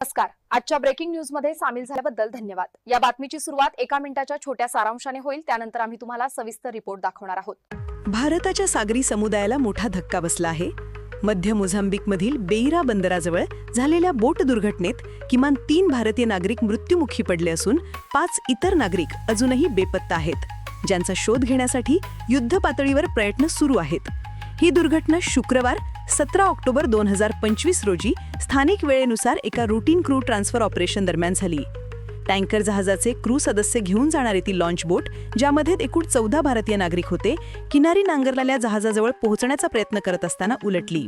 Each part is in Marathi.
नमस्कार. आजच्या ब्रेकिंग न्यूजमध्ये सामील झाल्याबद्दल धन्यवाद. या बातमीची सुरुवात एका मिनिटाच्या छोट्या सारांशाने होईल. त्यानंतर आम्ही तुम्हाला सविस्तर रिपोर्ट दाखवणार आहोत. भारताच्या सागरी समुदायाला मोठा धक्का बसला आहे. मध्य मोझांबिकमधील बेईरा बंदराजवळ झालेल्या बोट दुर्घटनेत किमान तीन भारतीय नागरिक मृत्युमुखी पडले असून पाच इतर नागरिक अजूनही बेपत्ता आहेत. ज्यांचा शोध घेण्यासाठी युद्ध पातळीवर प्रयत्न सुरू आहेत. ही दुर्घटना शुक्रवार सतरा ऑक्टोबर दोन हजार पंचवीस रोजी स्थानिक वेळेनुसार एका रुटीन क्रू ट्रान्सफर ऑपरेशन दरम्यान झाली. टँकर जहाजाचे क्रू सदस्य घेऊन जाणारी ती लॉन्च बोट ज्यामध्ये एकूण चौदा भारतीय नागरिक होते किनारी नांगरलेल्या जहाजाजवळ पोहोचण्याचा प्रयत्न करत असताना उलटली.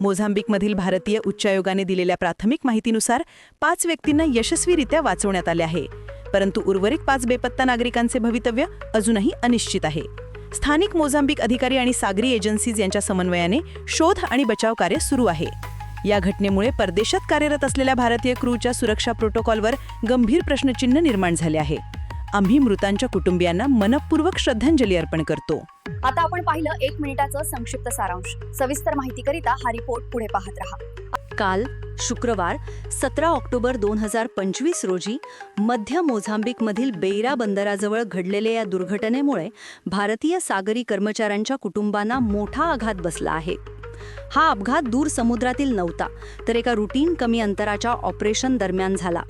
मोझांबिकमधील भारतीय उच्चायोगाने दिलेल्या प्राथमिक माहितीनुसार पाच व्यक्तींना यशस्वीरित्या वाचवण्यात आले आहे परंतु उर्वरित पाच बेपत्ता नागरिकांचे भवितव्य अजूनही अनिश्चित आहे. स्थानिक मोझांबिक अधिकारी आणि सागरी एजन्सीज यांच्या समन्वयाने शोध आणि बचाव कार्य सुरू आहे. या घटनेमुळे परदेशात कार्यरत असलेल्या भारतीय क्रूच्या सुरक्षा प्रोटोकॉलवर गंभीर प्रश्नचिन्ह निर्माण झाले आहे. आम्ही मृतांच्या कुटुंबियांना मनपूर्वक श्रद्धांजली अर्पण करतो. आता आपण पाहिलं एक मिनिटाचं संक्षिप्त सारांश. सविस्तर माहितीकरिता हा रिपोर्ट पुढे पाहत राहा. काल शुक्रवार सतरा ऑक्टोबर दोन हजार पंचवीस रोजी मध्य मोझांबिकमधील बेईरा बंदराजवळ घडलेल्या या दुर्घटनेमुळे भारतीय सागरी कर्मचाऱ्यांच्या कुटुंबांना मोठा आघात बसला आहे. हा अपघात दूर समुद्रातील नव्हता तर एका रुटीन कमी अंतराच्या ऑपरेशन दरम्यान झाला.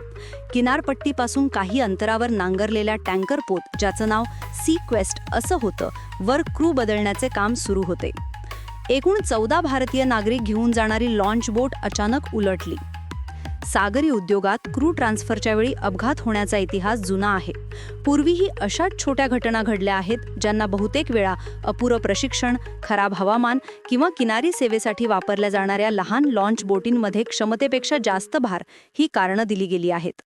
किनारपट्टीपासून काही अंतरावर नांगरलेल्या टँकर पोत ज्याचं नाव सी क्वेस्ट असं होतं वर क्रू बदलण्याचे काम सुरू होते. एकूण चौदा भारतीय नागरिक घेऊन जाणारी लॉन्च बोट अचानक उलटली. सागरी उद्योगात क्रू ट्रान्सफरच्या वेळी अपघात होण्याचा इतिहास जुना आहे. पूर्वीही अशाच छोट्या घटना घडल्या आहेत ज्यांना बहुतेक वेळा अपुरं प्रशिक्षण खराब हवामान किंवा किनारी सेवेसाठी वापरल्या जाणाऱ्या लहान लॉन्च बोटींमध्ये क्षमतेपेक्षा जास्त भार ही कारणं दिली गेली आहेत.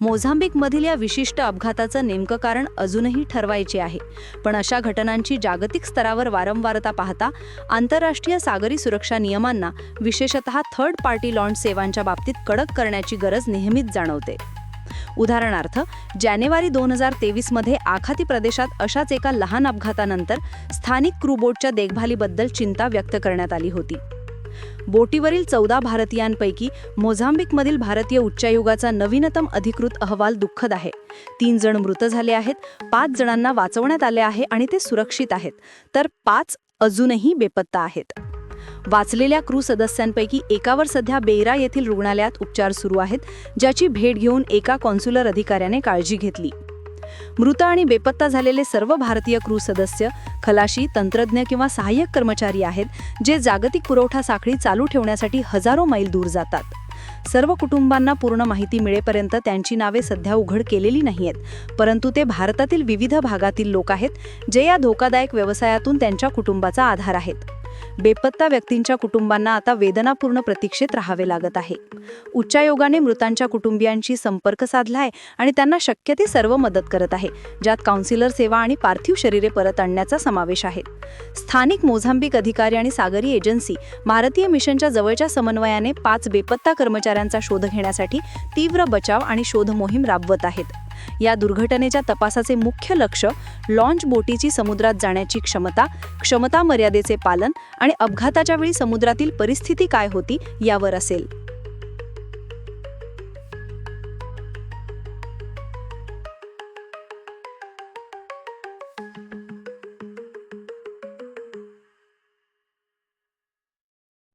मोझांबिकमधील या विशिष्ट अपघाताचं नेमकं कारण अजूनही ठरवायचे आहे. पण अशा घटनांची जागतिक स्तरावर वारंवारता पाहता आंतरराष्ट्रीय सागरी सुरक्षा नियमांना विशेषतः थर्ड पार्टी लॉन्च सेवांच्या बाबतीत कडक करण्याची गरज नेहमीच जाणवते. उदाहरणार्थ जानेवारी दोन हजार तेवीसमध्ये आखाती प्रदेशात अशाच एका लहान अपघातानंतर स्थानिक क्रूबोटच्या देखभालीबद्दल चिंता व्यक्त करण्यात आली होती. बोटीवरील चौदा भारतीयांपैकी मोझांबिकमधील भारतीय उच्चायुगाचा नवीनतम अधिकृत अहवाल दुःखद आहे. तीन जण मृत झाले आहेत पाच जणांना वाचवण्यात आले आहे आणि ते सुरक्षित आहेत. तर पाच अजूनही बेपत्ता आहेत. वाचलेल्या क्रू सदस्यांपैकी एकावर सध्या बेरा येथील रुग्णालयात उपचार सुरू आहेत ज्याची भेट घेऊन एका कॉन्स्युलर अधिकाऱ्याने काळजी घेतली. मृत आणि बेपत्ता झालेले सर्व भारतीय क्रू सदस्य खलाशी तंत्रज्ञ किंवा सहाय्यक कर्मचारी आहेत जे जागतिक पुरवठा साखळी चालू ठेवण्यासाठी हजारो मैल दूर जातात. सर्व कुटुंबांना पूर्ण माहिती मिळेपर्यंत त्यांची नावे सध्या उघड केलेली नाहीयेत परंतु ते भारतातील विविध भागातील लोक आहेत जे या धोकादायक व्यवसायातून त्यांच्या कुटुंबाचा आधार आहेत. बेपत्ता व्यक्तींच्या कुटुंबांना आता वेदनापूर्ण प्रतीक्षेत राहावे लागत आहे. उच्चायोगाने मृतांच्या कुटुंबियांशी संपर्क साधलाय आणि त्यांना शक्य ते सर्व मदत करत आहे ज्यात काउन्सिलर सेवा आणि पार्थिव शरीरे परत आणण्याचा समावेश आहे. स्थानिक मोझांबिक अधिकारी आणि सागरी एजन्सी भारतीय मिशनच्या जवळच्या समन्वयाने पाच बेपत्ता कर्मचाऱ्यांचा शोध घेण्यासाठी तीव्र बचाव आणि शोध मोहीम राबवत आहेत. या दुर्घटनेच्या तपासाचे मुख्य लक्ष लॉन्च बोटीची समुद्रात जाण्याची क्षमता क्षमता मर्यादेचे पालन आणि अपघाताच्या वेळी समुद्रातील परिस्थिती काय होती यावर असेल.